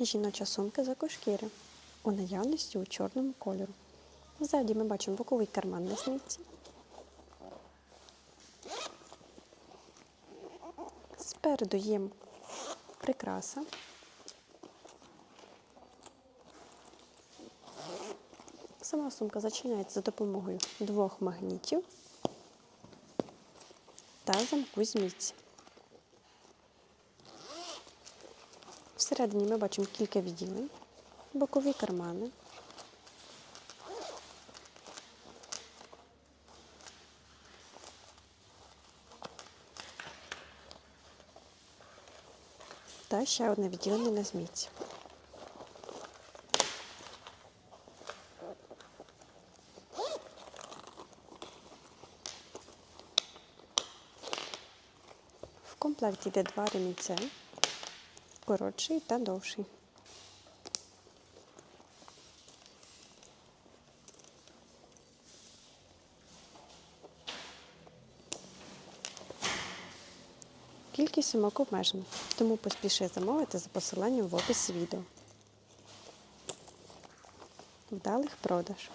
Жіноча сумка з екошкіри у наявності у чорному кольору. Ззаді ми бачимо боковий карман на смітці. Спереду є прикраса. Сама сумка зачиняється за допомогою двох магнітів та замку з міці. Всередині ми бачимо кілька відділень, бокові кармани. Та ще одне відділення на змійці. В комплекті йде два ремінця, коротший та довший. Кількість сумок обмежена, тому поспіши замовити за посиланням в описі відео. Вдалих продаж!